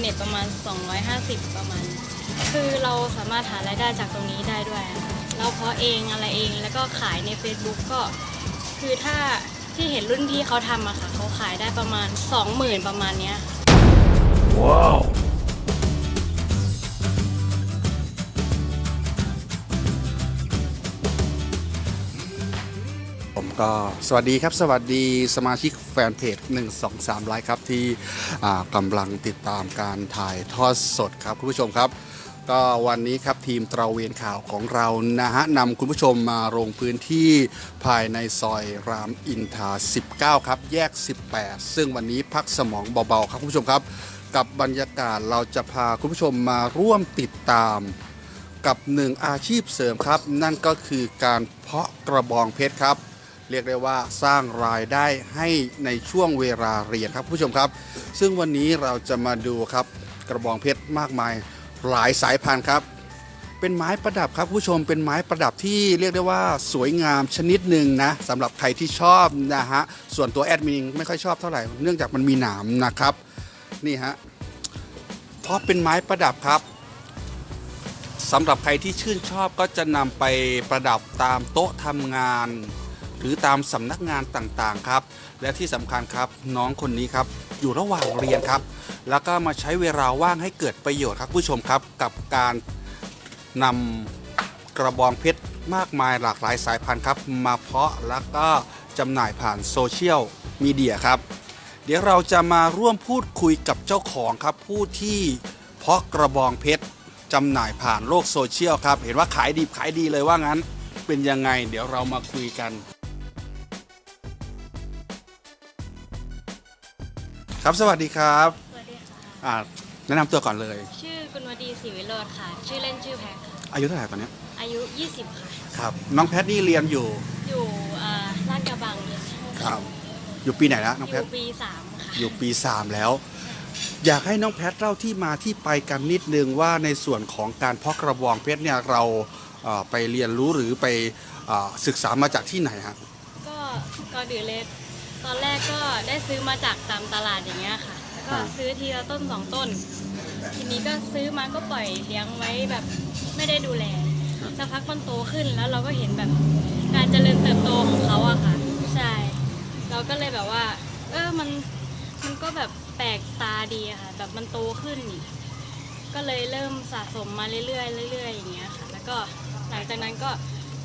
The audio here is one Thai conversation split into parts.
เน็ตประมาณ 250 ประมาณ คือเราสามารถหารายได้จากตรงนี้ได้ด้วย เราเพาะเองอะไรเองแล้วก็ขายใน Facebook ก็ คือถ้าที่เห็นรุ่นพี่เขาทำอะค่ะเขาขายได้ประมาณ 20,000 ประมาณเนี้ย ผมก็สวัสดีครับสวัสดีสมาชิกแฟนเพจ 1 2 3ไลค์ครับ ที่กำลังติดตามการถ่ายทอดสดครับคุณผู้ชมครับ ก็วันนี้ครับทีมตระเวนข่าวของเรานะฮะนำคุณผู้ชมมาลงพื้นที่ภายในซอยรามอินทรา19 ครับ แยก 18 ซึ่งวันนี้พักสมองเบาๆครับคุณผู้ชมครับ กับบรรยากาศเราจะพาคุณผู้ชมมาร่วมติดตามกับหนึ่งอาชีพเสริมครับ นั่นก็คือการเพาะกระบองเพชรครับ เรียกได้ว่าสร้างรายได้ให้ในช่วงเวลาเรียนครับผู้ชมครับ ซึ่งวันนี้เราจะมาดูครับกระบองเพชรมากมายหลายสายพันธุ์ครับ เป็นไม้ประดับครับผู้ชมเป็นไม้ประดับที่เรียกได้ว่าสวยงามชนิดหนึ่งนะสำหรับใครที่ชอบนะฮะส่วนตัวแอดมินไม่ค่อยชอบเท่าไหร่เนื่องจากมันมีหนามนะครับนี่ฮะเพราะเป็นไม้ประดับครับสำหรับใครที่ชื่นชอบก็จะนำไปประดับตามโต๊ะทำงาน หรือตามสำนักงานต่างๆครับ และที่สำคัญครับน้องคนนี้ครับอยู่ระหว่างเรียนครับ แล้วก็มาใช้เวลาว่างให้เกิดประโยชน์ครับผู้ชมครับ กับการนำกระบองเพชรมากมายหลากหลายสายพันธุ์ครับ มาเพาะแล้วก็จำหน่ายผ่านโซเชียลมีเดียครับ เดี๋ยวเราจะมาร่วมพูดคุยกับเจ้าของครับ ผู้ที่เพาะกระบองเพชรจำหน่ายผ่านโลกโซเชียลครับ เห็นว่าขายดีขายดีเลยว่างั้นเป็นยังไง เดี๋ยวเรามาคุยกัน ครับสวัสดีครับสวัสดีค่ะ อ่าแนะนำตัวก่อนเลย ชื่อกุณวดีศรีวิโรธค่ะ ชื่อเล่นชื่อแพรค่ะ อายุเท่าไหร่ตอนเนี้ยอายุ 20 ค่ะ ครับ น้องแพทนี่เรียนอยู่อยู่อ่าลาดกระบังเนี่ยครับอยู่ปีไหนแล้วน้องอแพทยู่ปี3ค่ะ อยู่ปี3แล้ว อยากให้น้องแพทเล่าที่มาที่ไปกันนิดนึงว่าในส่วนของการเพาะกระบองเพชรเนี่ยเราเอ่อไปเรียนรู้หรือไปเอ่อศึกษามาจากที่ไหนฮะก็ก่อนอื่นเลย ตอนแรกก็ได้ซื้อมาจากตามตลาดอย่างเงี้ยค่ะ แล้วก็อ่าซื้อทีละต้นสองต้น ทีนี้ก็ซื้อมาก็ปล่อยเลี้ยงไว้แบบไม่ได้ดูแลสักพักมันโตขึ้นแล้วเราก็เห็นแบบการเจริญเติบโตของเขาอะค่ะ ใช่ เราก็เลยแบบว่า เออมันมันก็แบบแปลกตาดีอะค่ะ แบบมันโตขึ้นนี่ก็เลยเริ่มสะสมมาเรื่อยๆเรื่อยๆอย่างเงี้ยค่ะ แล้วก็หลังจากนั้นก็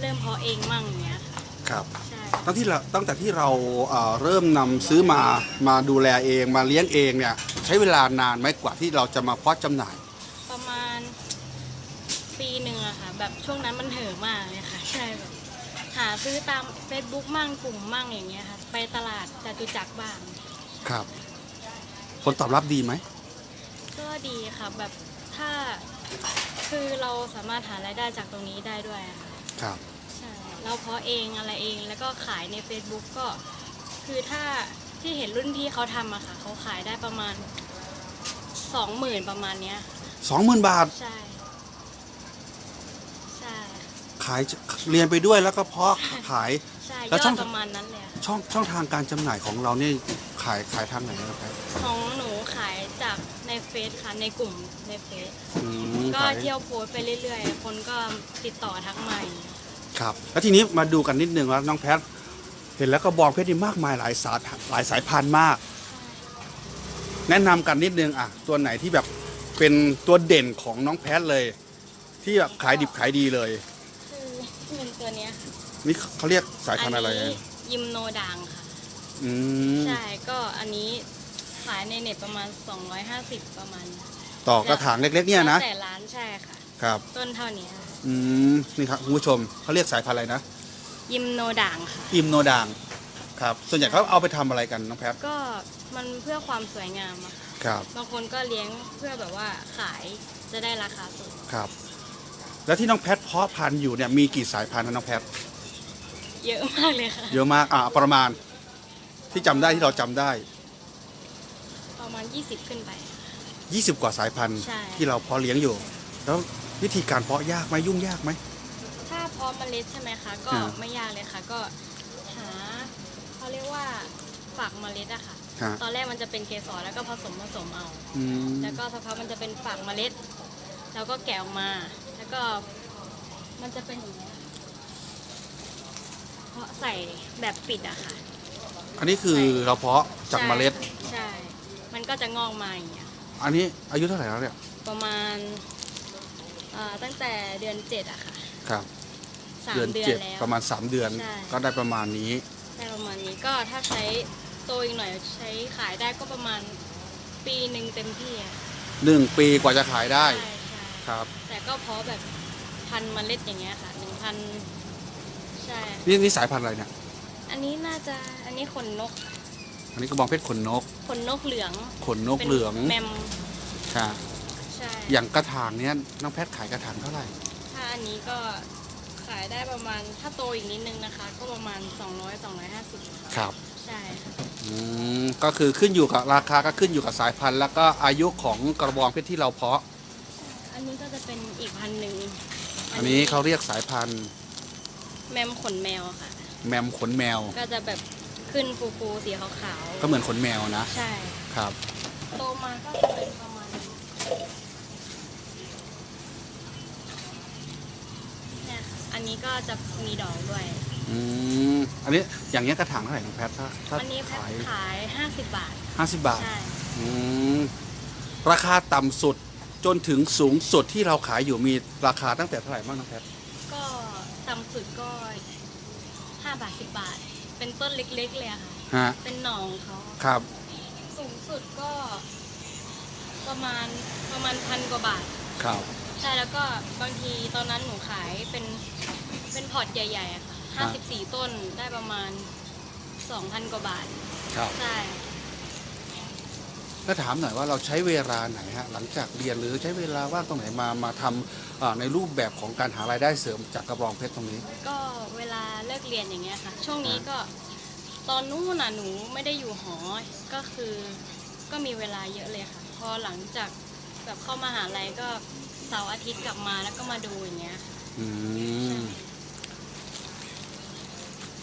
เริ่มเพาะเองมั่งอย่างเงี้ยค่ะครับใช่ ตั้งที่เราตั้งแต่ที่เราเอ่อเริ่มนำซื้อมามาดูแลเองมาเลี้ยงเองเนี่ยใช้เวลานานไหมกว่าที่เราจะมาเพาะจำหน่าย ประมาณปีหนึ่งอะค่ะ แบบช่วงนั้นมันเห่อะมากเลยค่ะ ใช่แบบหาซื้อตาม Facebook มั่งกลุ่มมั่งอย่างเงี้ยค่ะ ไปตลาดจตุจักรบ้าง ครับ ผลตอบรับดีไหมก็ดีค่ะ แบบถ้าคือเราสามารถหารายได้จากตรงนี้ได้ด้วยอะค่ะ ครับใช่ เราเพาะเองอะไรเอง แล้วก็ขายใน Facebook ก็ คือถ้าที่เห็นรุ่นพี่เขาทำอะค่ะเขาขายได้ประมาณสองหมื่นประมาณเนี้ย20,000บาท ใช่ ใช่ขายเรียนไปด้วยแล้วก็เพาะขาย ใช่แล้ยวช่ออดง ประมาณนั้นเลยอะช่องช่องทางการจำหน่ายของเราเนี่ยขายขายทางไหนนะครับ ของหนูขายจากในเฟซค่ะในกลุ่มในเฟซอืมก็ขายเที่ยวโพสต์ไปเรื่อยๆ คนก็ติดต่อทักมาอย่างเงี้ย ครับ แล้วทีนี้มาดูกันนิดนึงว่าน้องแพทเห็นแล้วก็บองเพชรนี่มากมายหลายสายหลายสายพันธุ์มาก แนะนำกันนิดนึงอะตัวไหนที่แบบเป็นตัวเด่นของน้องแพทเลย ที่แบบขายดิบขายดีเลย คือเป็นตัวเนี้ยค่ะนี่เขาเรียกสายพันธุ์อะไรอันนี้ยิมโนดังค่ะ อืมใช่ก็อันนี้ขายในเน็ตประมาณ 250 ประมาณ ต่อกระถางเล็กๆเนี่ยนะแล้วแต่ร้านใช่ค่ะ ครับ ต้นเท่านี้ค่ะ อืมนี่ครับคุณผู้ชมเขาเรียกสายพันธุ์อะไรนะ ยิมโนดังค่ะ อิมโนดางครับ ส่วนใหญ่เขาเอาไปทำอะไรกันน้องแพทก็มันเพื่อความสวยงามอะค่ะครับบางคนก็เลี้ยงเพื่อแบบว่าขายจะได้ราคาสูงครับ แล้วที่น้องแพทเพาะพันธุ์อยู่เนี่ยมีกี่สายพันธุ์นะน้องแพทเยอะมากเลยค่ะ เยอะมากอ่าประมาณ ที่จำได้ที่เราจำได้ ประมาณ 20 ขึ้นไป 20 กว่าสายพันธุ์ใช่ ที่เราเพาะเลี้ยงอยู่ แล้ว วิธีการเพาะยากไหมยุ่งยากไหม ถ้าเพาะเมล็ดใช่ไหมคะ ก็อ่า ไม่ยากเลยค่ะ ก็หาเขาเรียกว่าฝักเมล็ดอะค่ะ ฮะตอนแรกมันจะเป็นเกสรแล้วก็ผสมผสมเอา อืมแล้วก็สักพักมันจะเป็นฝักเมล็ด แล้วก็แกะออกมา แล้วก็มันจะเป็นอย่างนี้ยเพราะใส่แบบปิดอะค่ะ อันนี้คือเราเพาะจากเมล็ดใช่ใช่ มันก็จะงอกมาอย่างเงี้ย อันนี้อายุเท่าไหร่แล้วเนี่ย ประมาณ เอ่อตั้งแต่เดือนเจ็ดอะค่ะครับสามเดือนเดือนเจ็ดแล้ว ประมาณ 3 เดือนใช่ ก็ได้ประมาณนี้ได้ประมาณนี้ก็ถ้าใช้โตอีกหน่อยใช้ขายได้ก็ประมาณปีหนึ่งเต็มที่อะ1ปีกว่าจะขายได้ใช่ใช่ครับแต่ก็เพราะแบบพันธุ์เมล็ดอย่างเงี้ยค่ะหนึ่งพันใช่ นี่นี่สายพันธุ์อะไรเนี่ยอันนี้น่าจะอันนี้ขนนกอันนี้กระบองเพชรขนนกขนนกเหลืองขนนกเหลืองแมมค่ะ ใช่อย่างกระถางเนี้ยน้องแพทขายกระถางเท่าไหร่ ถ้าอันนี้ก็ขายได้ประมาณถ้าโตอีกนิดนึงนะคะ ก็ประมาณ 200 250ครับ ใช่ค่ะอืมก็คือขึ้นอยู่กับราคาก็ขึ้นอยู่กับสายพันธุ์ แล้วก็อายุของกระบองเพชรที่เราเพาะ อันนี้ก็จะเป็นอีกพันหนึ่งอันนี้เขาเรียกสายพันธุ์แมมขนแมวค่ะ แมมขนแมว ก็จะแบบขึ้นฟูๆสีขาวก็เหมือนขนแมวนะๆใช่ ครับ โตมาก็จะเป็นประมาณนี้เนี่ยค่ะอันนี้ก็จะมีดอกด้วย อืมอันนี้อย่างเงี้ยกระถางเท่าไหร่น้องแพทถ้าถ้าอันนี้แพ็คขายขาย 50 บาท ห้าสิบบาท ใช่ อืมราคาต่ำสุดจนถึงสูงสุดที่เราขายอยู่มีราคาตั้งแต่เท่าไหร่บ้างน้องแพทก็ต่ำสุดก็ 5 บาท 10 บาท เป็นต้นเล็กๆเลยอะค่ะ ฮะเป็นหน่องเขาครับ สูงสุดก็ ประมาณประมาณพันกว่าบาท ครับใช่แล้วก็บางทีตอนนั้นหนูขายเป็นเป็นพอร์ตใหญ่ๆอะค่ะ54ต้นได้ประมาณ2,000กว่าบาทครับใช่ก็ถามหน่อยว่าเราใช้เวลาไหนฮะหลังจากเรียนหรือใช้เวลาว่างตรงไหนมามาทำอ่าในรูปแบบของการหารายได้เสริมจากกระบองเพชรตรงนี้ ก็เวลาเลิกเรียนอย่างเงี้ยค่ะ ช่วงนี้ก็ตอนนู้นน่ะหนูไม่ได้อยู่หอ ก็คือก็มีเวลาเยอะเลยค่ะ พอหลังจาก แบบเข้ามาหาลัยก็เสาร์อาทิตย์กลับมาแล้วก็มาดูอย่างเงี้ยค่ะอืม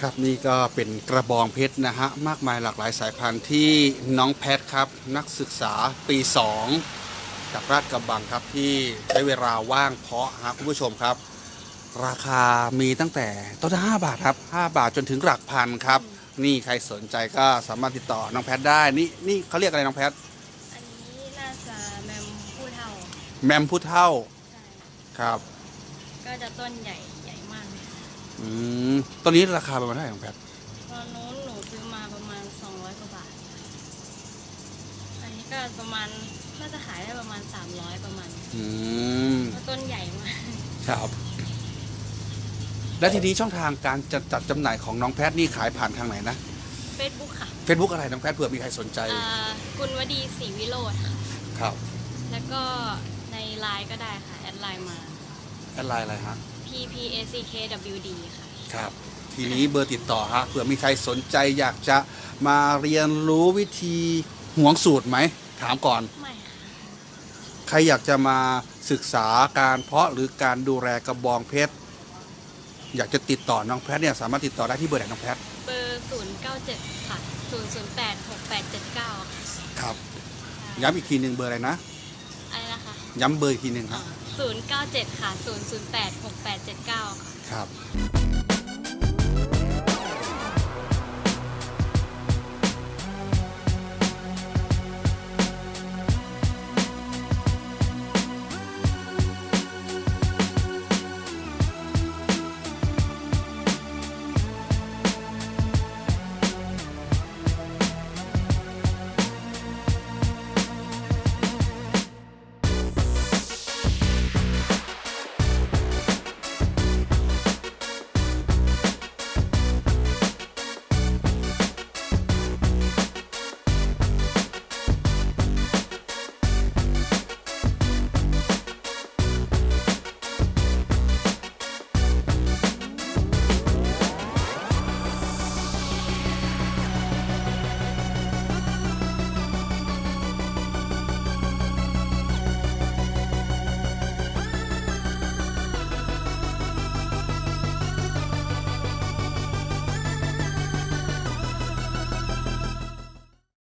ครับนี่ก็เป็นกระบองเพชรนะฮะมากมายหลากหลายสายพันธุ์ที่น้องแพทครับ นักศึกษาปี 2 จากราชกระบังครับที่ใช้เวลาว่างเพาะฮะคุณผู้ชมครับ ราคามีตั้งแต่ต้นละ5บาทครับ 5 บาทจนถึงหลักพันครับ นี่ใครสนใจก็สามารถติดต่อน้องแพทได้นี่นี่เขาเรียกอะไรน้องแพท อันนี้น่าจะแมมผู้เท่า แมมผู้เท่าใช่ครับ ก็จะต้นใหญ่ใหญ่มากเลยค่ะอืมตัวนี้ราคาประมาณเท่าไหร่น้องแพทตอนนู้นหนูซื้อมาประมาณ 200กว่าบาท อันนี้ก็ประมาณน่าจะขายได้ประมาณ 300 ประมาณอืมเพราะต้นใหญ่มาก ครับ และทีนี้ช่องทางการจัดจัดจำหน่ายของน้องแพทนี่ขายผ่านทางไหนนะ Facebook ค่ะ Facebook อะไรน้องแพทเผื่อมีใครสนใจอ่า คุณวดีศรีวิโรธค่ะ ครับ แล้วก็ใน ไลน์ก็ได้ค่ะ แอดไลน์มา แอดไลน์อะไรฮะ ppackwd ค่ะ ครับ ทีนี้เบอร์ติดต่อฮะเผื่อมีใครสนใจอยากจะมาเรียนรู้วิธีหวงสูตรไหม ถามก่อน ไม่ค่ะ ใครอยากจะมาศึกษาการเพาะหรือการดูแลกระบองเพชร อยากจะติดต่อน้องแพทเนี่ยสามารถติดต่อได้ที่เบอร์ไหนน้องแพทเบอร์ 097 ค่ะ 008 6879 ค่ะ ครับ ย้ำอีกทีหนึ่งเบอร์อะไรนะอะไรนะคะ ย้ำเบอร์อีกทีหนึ่งครับ097 ค่ะ 008 6879 ค่ะ ครับ